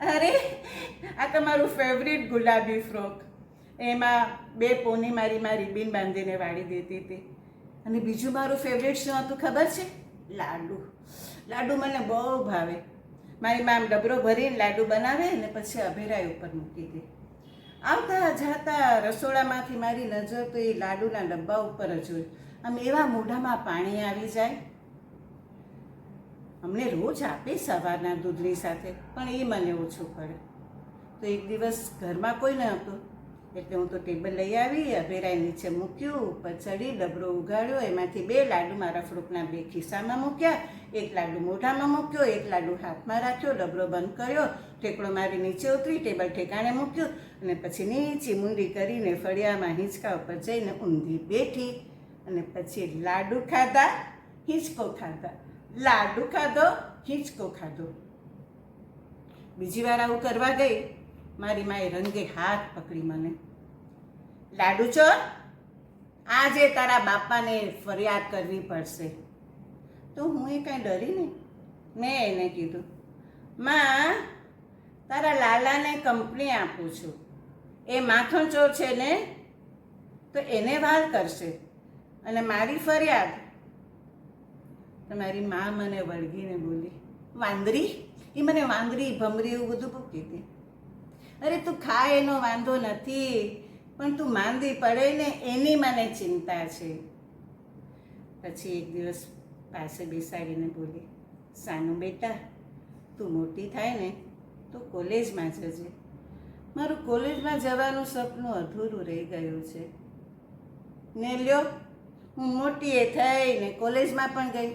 અરે, આ તમારું ફેવરિટ ગુલાબી ફ્રોક એમાં બે પોની મારી મારી રિબિન બાંધીને વાળી દેતી હતી. અને બીજું મારું ફેવરિટ શું હતું ખબર છે? લાડુ. લાડુ મને બહુ ભાવે. મારી મામ ડબરો ભરીને લાડુ બનાવે ને પછી અભેરાય ઉપર મૂકી દે. આવતા જાતા રસોડામાંથી મારી નજર તો એ લાડુના ડબ્બા ઉપર જ હોય. આમ એવા મોઢામાં પાણી આવી જાય. અમને રોજ આપે સવારના દૂધની સાથે, પણ એ મને ઓછું પડે. તો એક દિવસ ઘરમાં કોઈ ન હતું, એટલે હું તો ટેબલ લઈ આવી અભેરાય નીચે મૂક્યું, ઉપર ચડી, ડબરો ઉગાડ્યો, એમાંથી બે લાડુ મારા ફ્રૂટના બે ખિસ્સામાં મૂક્યા, એક લાડુ મોઢામાં મૂક્યો, એક લાડુ હાથમાં રાખ્યો, ડબરો બંધ કર્યો ટેકડો મારી નીચે ઉતરી, ટેબલ ઠેકાણે મૂક્યું, અને પછી નીચી મૂંડી કરીને ફળિયામાં હિંચકા ઉપર જઈને ઊંધી બેઠી, અને પછી લાડુ ખાધા, હિંચકો ખાધા. લાડુ ખાધો હિંચકો ખાધો. બીજી વાર આવું કરવા ગઈ મારી માએ રંગે હાથ પકડી મને. લાડુ ચોર, આજે તારા બાપાને ફરિયાદ કરવી પડશે. તો હું એ કાંઈ ડરી નહીં. મેં એને કીધું, માં, તારા લાલાને કંપની આપું છું. એ માખણ ચોર છે ને, તો એને વાલ કરશે. અને મારી ફરિયાદ તમારી મા મને વળગીને બોલી, વાંદરી? એ મને વાંદરી, ભમરી એવું બધું બહુ કહેતી. અરે, તું ખા એનો વાંધો નથી, પણ તું માંદી પડે ને એની મને ચિંતા છે. પછી એક દિવસ પાસે બેસાડીને બોલી, સાનું બેટા, તું મોટી થાય ને તો કોલેજમાં જજે. મારું કોલેજમાં જવાનું સપનું અધૂરું રહી ગયું છે. ને લ્યો, હું મોટી એ થઈને કોલેજમાં પણ ગઈ.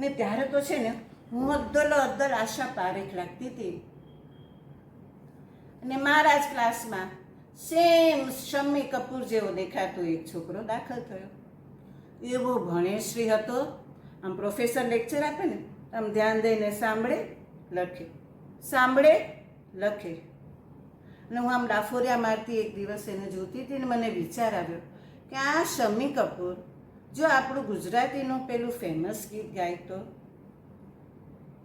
ને ત્યારે તો છે ને, હું અદ્દલ અદ્દલ આશા પારેખ લાગતી હતી. અને મારા જ ક્લાસમાં સેમ શમ્મી કપૂર જેવો દેખાતો એક છોકરો દાખલ થયો. એવો ભણેશ્રી હતો. આમ પ્રોફેસર લેક્ચર આપે ને, આમ ધ્યાન દઈને સાંભળે, લખે. સાંભળે, લખે. અને હું આમ ડાફોરિયા મારતી એક દિવસ એને જોતી હતી ને મને વિચાર આવ્યો કે આ શમ્મી કપૂર જો આપણું ગુજરાતીનું પેલું ફેમસ ગીત ગાય તો?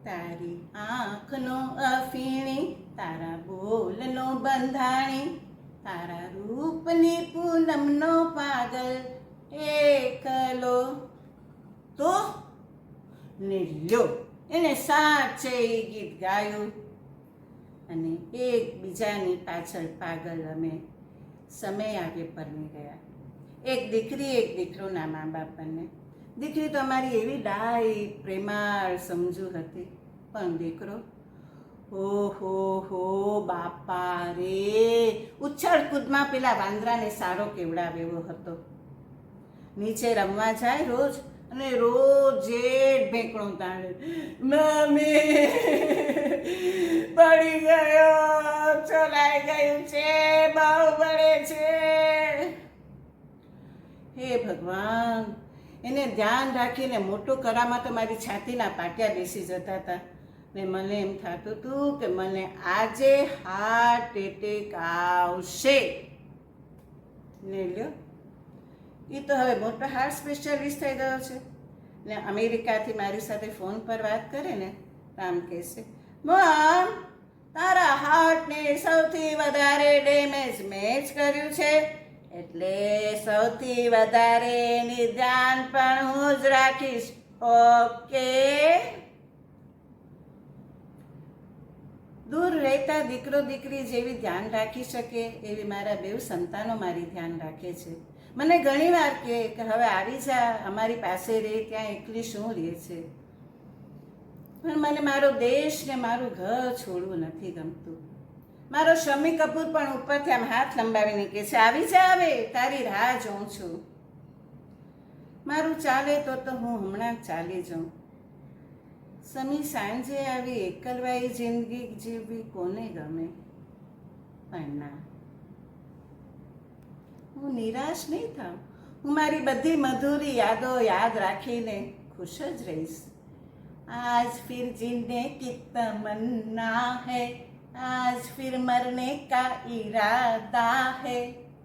તારી આંખનો અફીણી, તારા બોલનો બંધાણી, તારા રૂપની પૂનમનો પાગલ, એકલો. તો? ને લ્યો એને સાચે એ ગીત ગાયું. અને એકબીજાની પાછળ પાગલ અમે સમય આગે પરમી ગયા. એક દીકરી, એક દીકરોના મા બાપ બંને દીકરી તો અમારી એવી ડાય પ્રેમાળ સમજુ હતી. પણ દીકરો, ઓહો હો, બાપા રે. ઉછળ કૂદમાં પેલા વાંદરાને સારો કેવડાવ્યો હતો. નીચે રમવા જાય રોજ અને રોજ ભેંકણું તાણે. મમ્મી, પડી ગયો, ચલાઈ ગયું છે, બહુ બળે છે. હે ભગવાન. એને ધ્યાન રાખીને મોટું કરામાં તો મારી છાતીના પાટિયા બેસી જતા હતા. ને મને એમ થતું હતું કે મને આજે હાર્ટ એટેક આવશે. ને લ્યો. એ તો હવે મોટો હાર્ટ સ્પેશિયાલિસ્ટ થઈ ગયો છે. ને અમેરિકાથી મારી સાથે ફોન પર વાત કરે ને આમ કહેશે, મમ, તારા હાર્ટને સૌથી વધારે ડેમેજ મેં કર્યું છે. એટલે સૌથી વધારે ધ્યાન પણ હું જ રાખીશ. ઓકે? દૂર રહેતા દીકરો દીકરી જેવી ધ્યાન રાખી શકે એવી મારા બેવ સંતાનો મારી ધ્યાન રાખે છે. મને ઘણીવાર કહે કે હવે આવી જા, અમારી પાસે રહે ત્યાં એકલી શું રહે છે? પણ મને મારો દેશ ને મારું ઘર છોડવું નથી ગમતું. મારો શમી કપૂર પણ ઉપરથી આમ હાથ લંબાવીને કહે છે, આવી જા આવે, તારી રાહ જોઉં છું. મારું ચાલે તો તો હું હમણાં ચાલી જાઉં. સમી સાંજે આવી એકલવાઈ જિંદગી જીવવી કોને ગમે? પણ ના હું નિરાશ નહીં થાઉં. હું મારી બધી મધુરી યાદો યાદ રાખીને ખુશ જ રહીશ. આજ ફિર જીને કી તમન્ના હૈ. आज फिर मरने का इरादा है